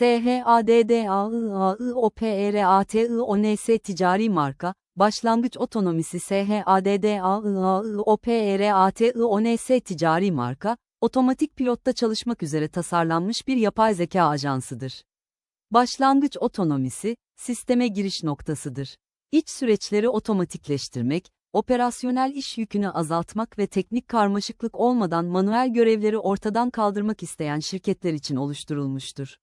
SHADDAIAIOPRATIONS ticari marka, başlangıç otonomisi SHADDAIAIOPRATIONS ticari marka, otomatik pilotta çalışmak üzere tasarlanmış bir yapay zeka ajansıdır. Başlangıç otonomisi, sisteme giriş noktasıdır. İç süreçleri otomatikleştirmek, operasyonel iş yükünü azaltmak ve teknik karmaşıklık olmadan manuel görevleri ortadan kaldırmak isteyen şirketler için oluşturulmuştur.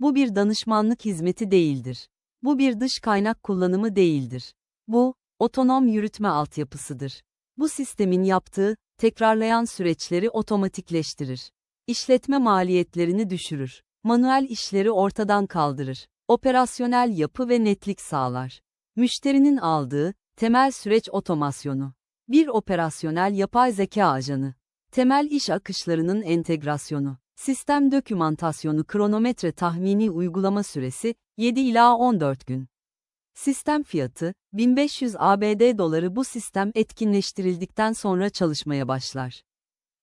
Bu bir danışmanlık hizmeti değildir. Bu bir dış kaynak kullanımı değildir. Bu, otonom yürütme altyapısıdır. Bu sistemin yaptığı, tekrarlayan süreçleri otomatikleştirir. İşletme maliyetlerini düşürür. Manuel işleri ortadan kaldırır. Operasyonel yapı ve netlik sağlar. Müşterinin aldığı, temel süreç otomasyonu. Bir operasyonel yapay zeka ajanı. Temel iş akışlarının entegrasyonu. Sistem dokümantasyonu kronometre tahmini uygulama süresi 7 ila 14 gün. Sistem fiyatı 1500 ABD doları bu sistem etkinleştirildikten sonra çalışmaya başlar.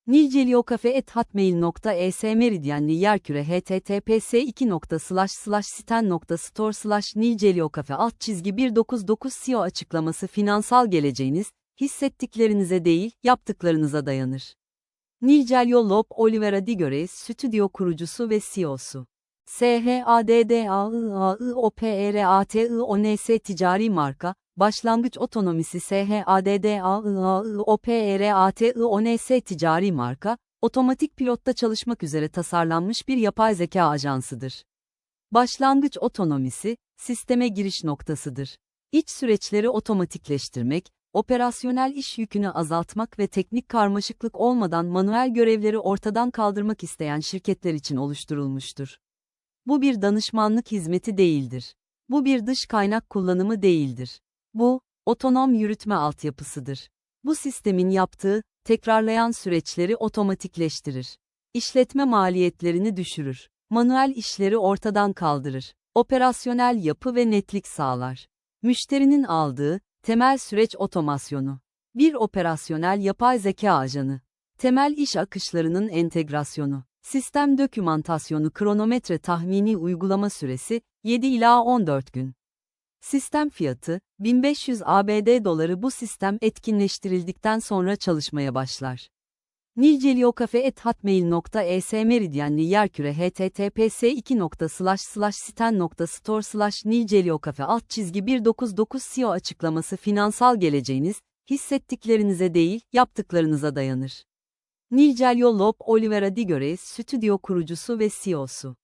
nilceliokafe.hotmail.es meridyenli yerküre https 2 siten store nilceliokafe alt çizgi 199 CEO açıklaması finansal geleceğiniz, hissettiklerinize değil, yaptıklarınıza dayanır. Nilcelio Lop Oliveira Digores, stüdyo kurucusu ve CEO'su. SHADDAIAIOPRATIONS ticari marka, başlangıç otonomisi SHADDAIAIOPRATIONS ticari marka, otomatik pilotta çalışmak üzere tasarlanmış bir yapay zeka ajansıdır. Başlangıç otonomisi, sisteme giriş noktasıdır. İç süreçleri otomatikleştirmek, operasyonel iş yükünü azaltmak ve teknik karmaşıklık olmadan manuel görevleri ortadan kaldırmak isteyen şirketler için oluşturulmuştur. Bu bir danışmanlık hizmeti değildir. Bu bir dış kaynak kullanımı değildir. Bu, otonom yürütme altyapısıdır. Bu sistemin yaptığı, tekrarlayan süreçleri otomatikleştirir. İşletme maliyetlerini düşürür. Manuel işleri ortadan kaldırır. Operasyonel yapı ve netlik sağlar. Müşterinin aldığı, temel süreç otomasyonu. Bir operasyonel yapay zeka ajanı. Temel iş akışlarının entegrasyonu. Sistem dokümantasyonu kronometre tahmini uygulama süresi 7 ila 14 gün. Sistem fiyatı 1500 ABD doları bu sistem etkinleştirildikten sonra çalışmaya başlar. nilceliokafe.hotmail.es meridyenli yerküre https 2 siten store nilceliokafe alt çizgi 199 CEO açıklaması finansal geleceğiniz, hissettiklerinize değil, yaptıklarınıza dayanır. Nilcelio Lop Oliveira Digores, stüdyo kurucusu ve CEO'su.